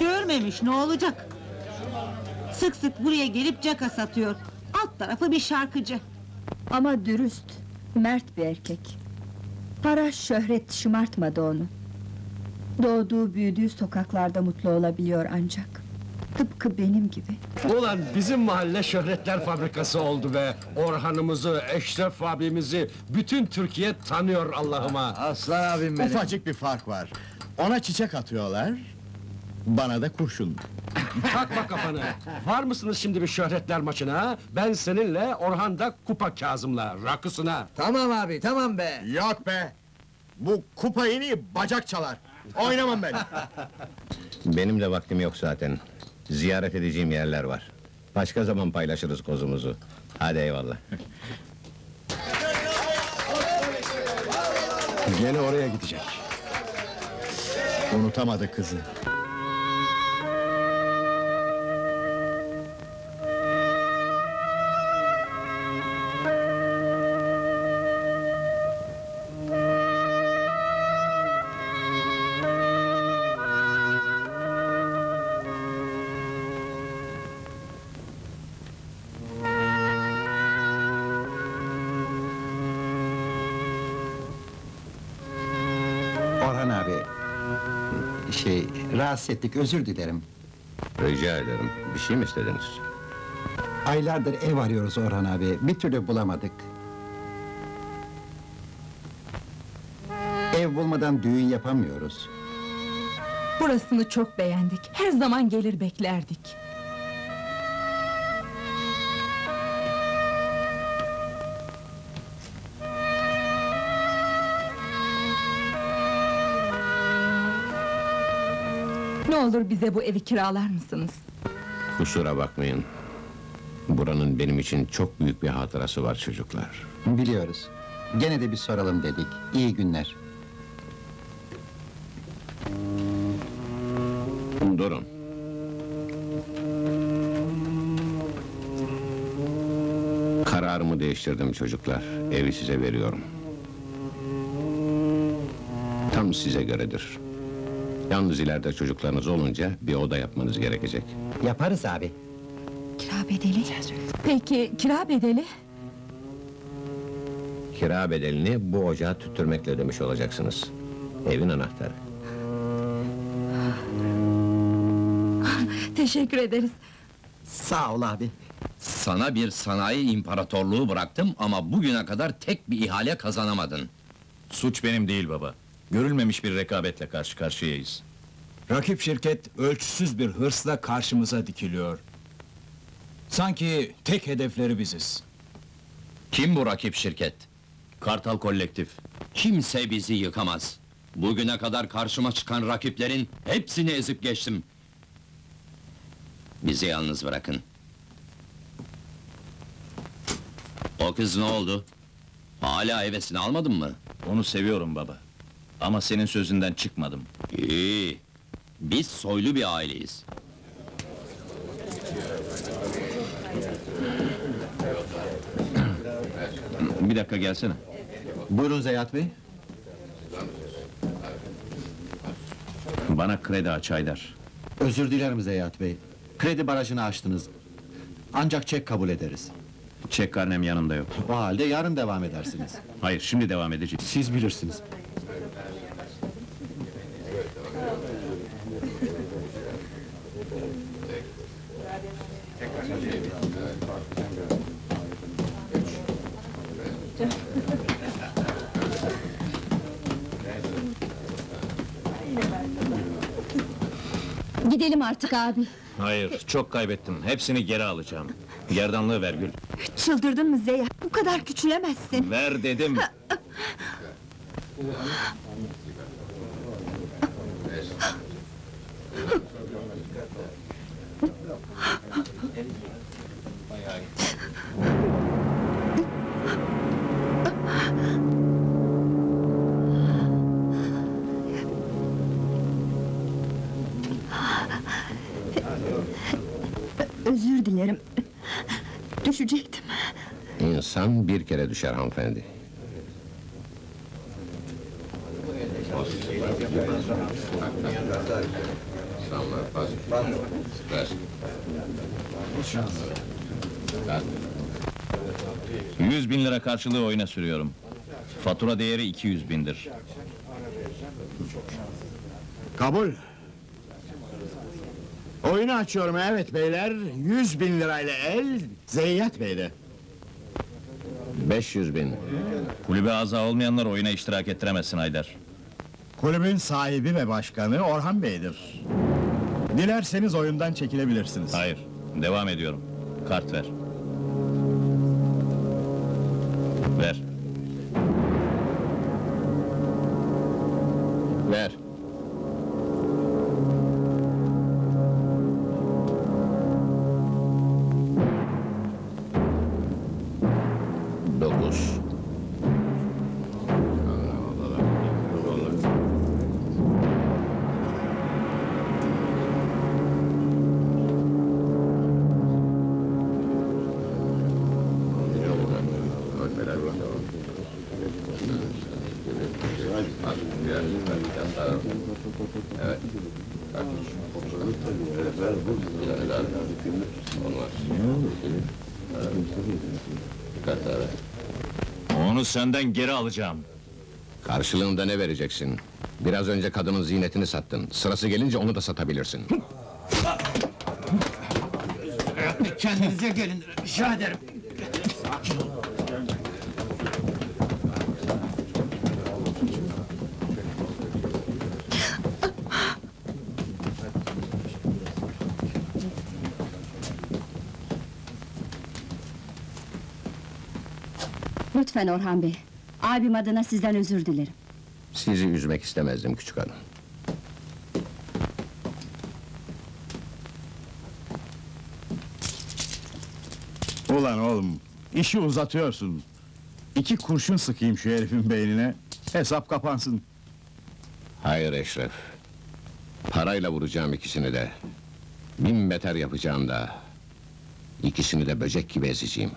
Görmemiş ne olacak? Sık sık buraya gelip caka satıyor. Alt tarafı bir şarkıcı. Ama dürüst, mert bir erkek. Para, şöhret şımartmadı onu. Doğduğu, büyüdüğü sokaklarda mutlu olabiliyor ancak. Tıpkı benim gibi. Ulan bizim mahalle şöhretler fabrikası oldu be. Orhan'ımızı, Eşref abimizi bütün Türkiye tanıyor Allah'ıma. Aslan abim benim. Ufacık bir fark var. Ona çiçek atıyorlar, bana da kurşun. Takma kafanı. Var mısınız şimdi bir şöhretler maçına? Ben seninle, Orhan da Kupa Kazım'la, rakısına. Tamam abi tamam be. Yok be! Bu kupa yeni bacak çalar. Oynamam ben. Benim de vaktim yok zaten. Ziyaret edeceğim yerler var. Başka zaman paylaşırız kozumuzu. Hadi eyvallah. Gene oraya gidecek. Unutamadı kızı. Şey, rahatsız ettik, özür dilerim. Rica ederim. Bir şey mi istediniz? Aylardır ev arıyoruz Orhan abi, bir türlü bulamadık. Ev bulmadan düğün yapamıyoruz. Burasını çok beğendik. Her zaman gelir beklerdik. Ne olur bize bu evi kiralar mısınız? Kusura bakmayın. Buranın benim için çok büyük bir hatırası var çocuklar. Biliyoruz. Gene de bir soralım dedik. İyi günler. Durun. Kararımı değiştirdim çocuklar. Evi size veriyorum. Tam size göredir. Yalnız ileride çocuklarınız olunca bir oda yapmanız gerekecek. Yaparız abi. Kira bedeli? Peki kira bedeli? Kira bedelini bu ocağa tüttürmekle ödemiş olacaksınız. Evin anahtarı. Teşekkür ederiz. Sağ ol abi. Sana bir sanayi imparatorluğu bıraktım ama bugüne kadar tek bir ihale kazanamadın. Suç benim değil baba. Görülmemiş bir rekabetle karşı karşıyayız. Rakip şirket ölçüsüz bir hırsla karşımıza dikiliyor. Sanki tek hedefleri biziz. Kim bu rakip şirket? Kartal Kolektif. Kimse bizi yıkamaz. Bugüne kadar karşıma çıkan rakiplerin hepsini ezip geçtim. Bizi yalnız bırakın. O kız ne oldu? Hala hevesini almadın mı? Onu seviyorum baba. Ama senin sözünden çıkmadım. İyi. Biz soylu bir aileyiz. Bir dakika gelsene. Buyurun Zeyat Bey. Bana kredi aç Haydar. Özür dilerim Zeyat Bey. Kredi barajını aştınız. Ancak çek kabul ederiz. Çek karnem yanımda yok. O halde yarın devam edersiniz. Hayır, şimdi devam edeceğiz. Siz bilirsiniz. Gidelim artık abi. Hayır, çok kaybettim. Hepsini geri alacağım. Gerdanlığı ver Gül. Çıldırdın mı Zeya? Bu kadar küçülemezsin. Ver dedim. dilerim. Düşecektim. İnsan bir kere düşer hanımefendi. Yüz bin lira karşılığı oyuna sürüyorum. Fatura değeri 200 bindir. Kabul. Oyunu açıyorum evet beyler. Yüz bin lirayla el, Zeyyat Bey'de. 500 bin. Kulübe aza olmayanlar oyuna iştirak ettiremezsin Haydar. Kulübün sahibi ve başkanı Orhan Bey'dir. Dilerseniz oyundan çekilebilirsiniz. Hayır, devam ediyorum. Kart ver. Ver. Onu senden geri alacağım. Karşılığında ne vereceksin? Biraz önce kadının ziynetini sattın. Sırası gelince onu da satabilirsin. Kendinize gelin, rica ederim. Lütfen Orhan Bey. Abim adına sizden özür dilerim. Sizi üzmek istemezdim küçük hanım. Ulan oğlum, işi uzatıyorsun. İki kurşun sıkayım şu herifin beynine, hesap kapansın. Hayır Eşref. Parayla vuracağım ikisini de. Bin beter yapacağım da. İkisini de böcek gibi ezeceğim.